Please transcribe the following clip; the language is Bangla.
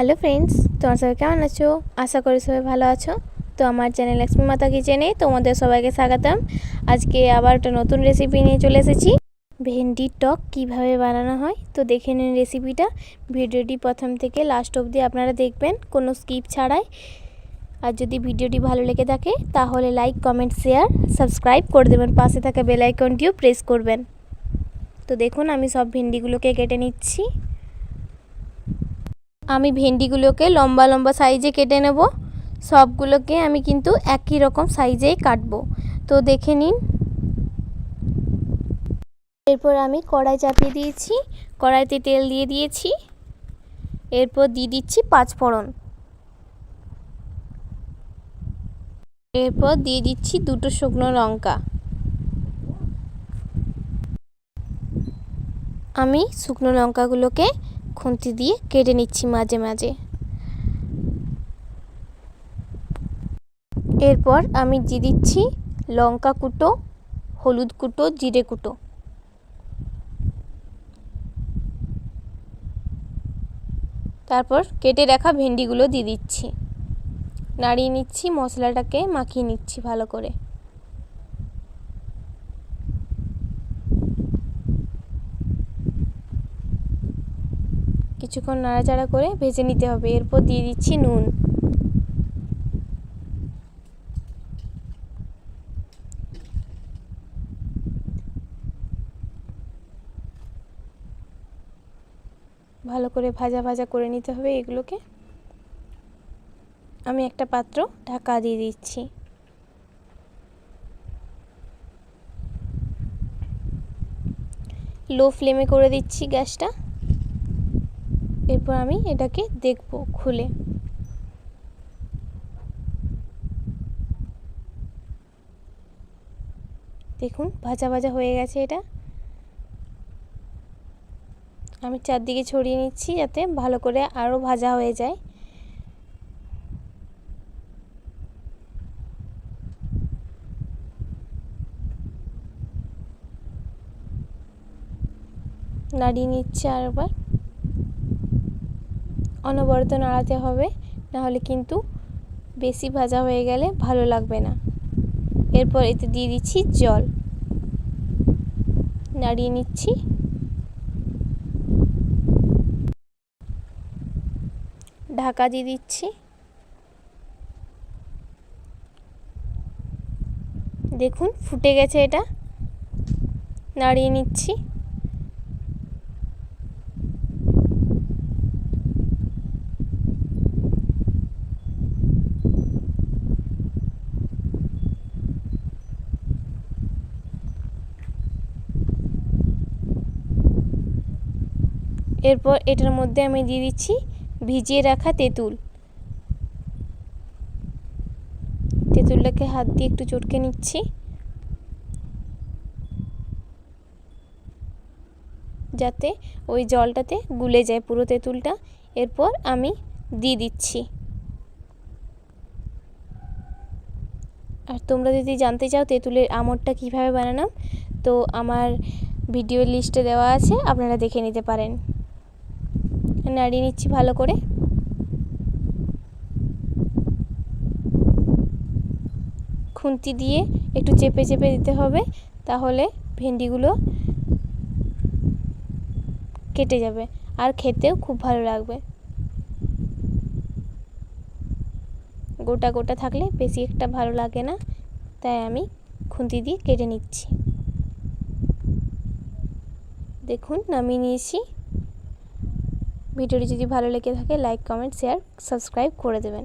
হ্যালো ফ্রেন্ডস তোমার সবাই কেমন আছো? আশা করি সবাই ভালো আছো। তো আমার চ্যানেল লক্ষ্মী মাতা কিচেনে তোমাদের সবাইকে স্বাগতম। আজকে আবার একটা নতুন রেসিপি নিয়ে চলে এসেছি। ভেন্ডির টক কীভাবে বানানো হয়, তো দেখে নিন রেসিপিটা ভিডিওটি প্রথম থেকে লাস্ট অবধি আপনারা দেখবেন, কোনো স্কিপ ছাড়াই। আর যদি ভিডিওটি ভালো লেগে থাকে, তাহলে লাইক কমেন্ট শেয়ার সাবস্ক্রাইব করে দেবেন। পাশে থাকা বেল আইকনটিও প্রেস করবেন। তো দেখুন, আমি সব ভেন্ডিগুলোকে কেটে নিচ্ছি। আমি ভেন্ডিগুলোকে লম্বা লম্বা সাইজে কেটে নেব। সবগুলোকে আমি কিন্তু একই রকম সাইজেই কাটবো। তো দেখে নিন। এরপর আমি কড়াই চাপিয়ে দিয়েছি। কড়াইতে তেল দিয়ে দিয়েছি। এরপর দিয়ে দিচ্ছি পাঁচ ফোড়ন। এরপর দিয়ে দিচ্ছি দুটো শুকনো লঙ্কা। আমি শুকনো লঙ্কাগুলোকে খুন্তি দিয়ে কেটে নিচ্ছি মাঝে মাঝে। এরপর আমি দিয়ে দিচ্ছি লঙ্কা কুটো, হলুদ কুটো, জিরে কুটো। তারপর কেটে রাখা ভেন্ডিগুলো দিয়ে দিচ্ছি। নাড়িয়ে নিচ্ছি, মশলাটাকে মাখিয়ে নিচ্ছি ভালো করে। কিছুক্ষণ নাড়াচাড়া করে ভেজে নিতে হবে। এরপর দিয়ে দিচ্ছি নুন। ভালো করে ভাজা ভাজা করে নিতে হবে এগুলোকে। আমি একটা পাত্র ঢাকা দিয়ে দিচ্ছি। লো ফ্লেমে করে দিচ্ছি গ্যাসটা। এরপর আমি এটাকে দেখব খুলে। দেখুন, ভাজা ভাজা হয়ে গেছে এটা। আমি চারদিকে ছড়িয়ে নিচ্ছি যাতে ভালো করে আরও ভাজা হয়ে যায়। নাড়িয়ে নিচ্ছে আরেকবার। অনবরত নাড়াতে হবে, নাহলে কিন্তু বেশি ভাজা হয়ে গেলে ভালো লাগবে না। এরপর এতে দিয়ে দিচ্ছি জল। নাড়িয়ে নিচ্ছি। ঢাকা দিয়ে দিচ্ছি। দেখুন, ফুটে গেছে এটা। নাড়িয়ে নিচ্ছি। এরপর এটার মধ্যে আমি দিয়ে দিচ্ছি ভিজিয়ে রাখা তেঁতুল। তেঁতুলটাকে হাত দিয়ে একটু চটকে নিচ্ছি। যাতে ওই জলটাতে গুলে যায় পুরো তেঁতুলটা। এরপর আমি দিয়ে দিচ্ছি। আর তোমরা যদি জানতে চাও তেঁতুলের আমরটা কীভাবে বানানো তো আমার ভিডিও লিস্টে দেওয়া আছে, আপনারা দেখে নিতে পারেন। নাড়িয়ে নিচ্ছি ভালো করে। খুন্তি দিয়ে একটু চেপে চেপে দিতে হবে, তাহলে ভেন্ডিগুলো কেটে যাবে আর খেতেও খুব ভালো লাগবে। গোটা গোটা থাকলে বেশি একটা ভালো লাগে না, তাই আমি খুন্তি দিয়ে কেটে নিচ্ছি। দেখুন, নামিয়ে নিয়েছি। ভিডিওটি যদি ভালো লেগে থাকে লাইক কমেন্ট শেয়ার সাবস্ক্রাইব করে দেবেন।